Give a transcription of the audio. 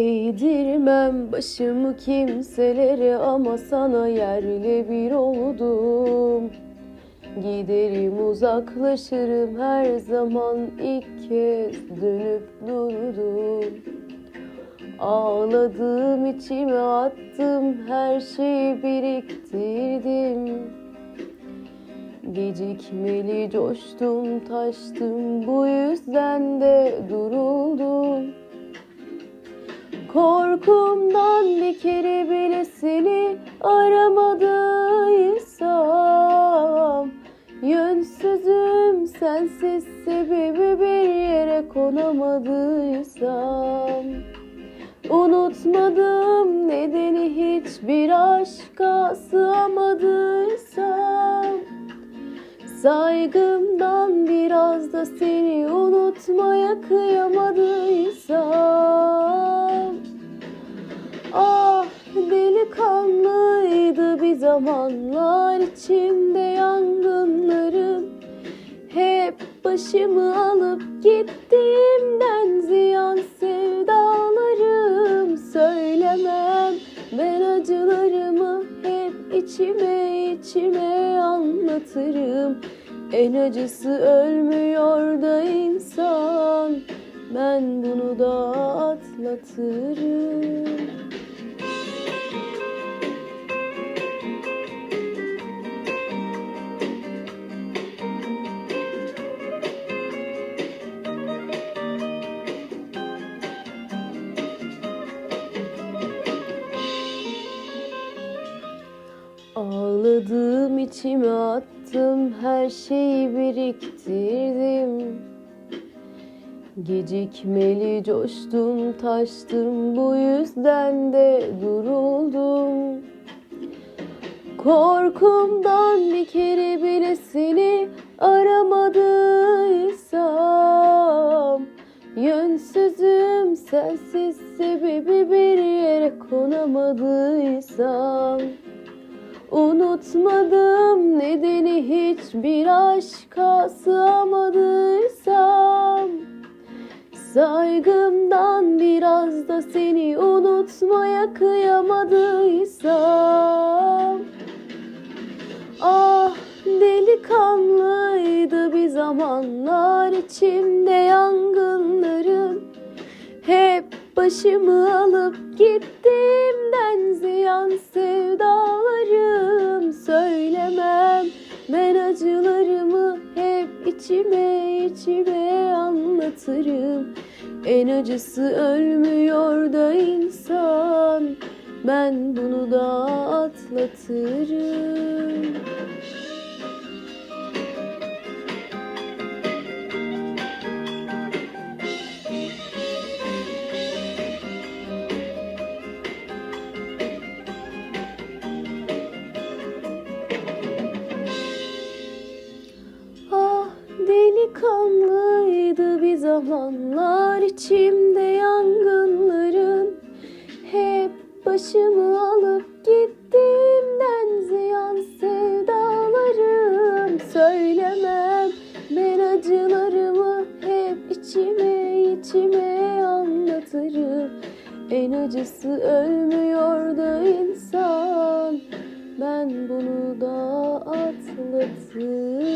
Vermem başımı kimselere ama sana yerle bir oldum. Giderim uzaklaşırım her zaman ilk kez dönüp durdum. Ağladım içime attım her şeyi biriktirdim. Gecikmeli coştum taştım bu yüzden de duruldum. Korkumdan bir kere bile seni aramadıysam Yönsüzüm sensiz sebebi bir yere konamadıysam Unutmadım nedeni hiçbir aşka sığamadıysam. Saygımdan biraz da seni unutmaya kıyamadıysam içimde yangınların Hep başımı alıp gittiğimden ziyan sevdalarım. Söylemem ben acılarımı hep içime içime anlatırım. En acısı ölmüyor da insan. Ben bunu da atlatırım Ağladım içime attım her şeyi biriktirdim. Gecikmeli coştum taştım bu yüzden de duruldum. Korkumdan bir kere bile seni aramadıysam Yönsüzüm sensiz sebebi bir yere konamadıysam Unutmadım nedeni hiçbir aşka sığamadıysam. Saygımdan biraz da seni unutmaya kıyamadıysam Ah delikanlıydı bir zamanlar içimde yangınların. Hep başımı alıp gittiğimden ziyan sevdalarım Söylemem. Ben acılarımı hep içime içime anlatırım. En acısı ölmüyor da insan. Ben bunu da atlatırım zamanlar içimde yangınların Hep başımı alıp gittiğimden ziyan sevdalarım. Söylemem ben acılarımı hep içime içime anlatırım. En acısı ölmüyor da insan. Ben bunu da atlatırım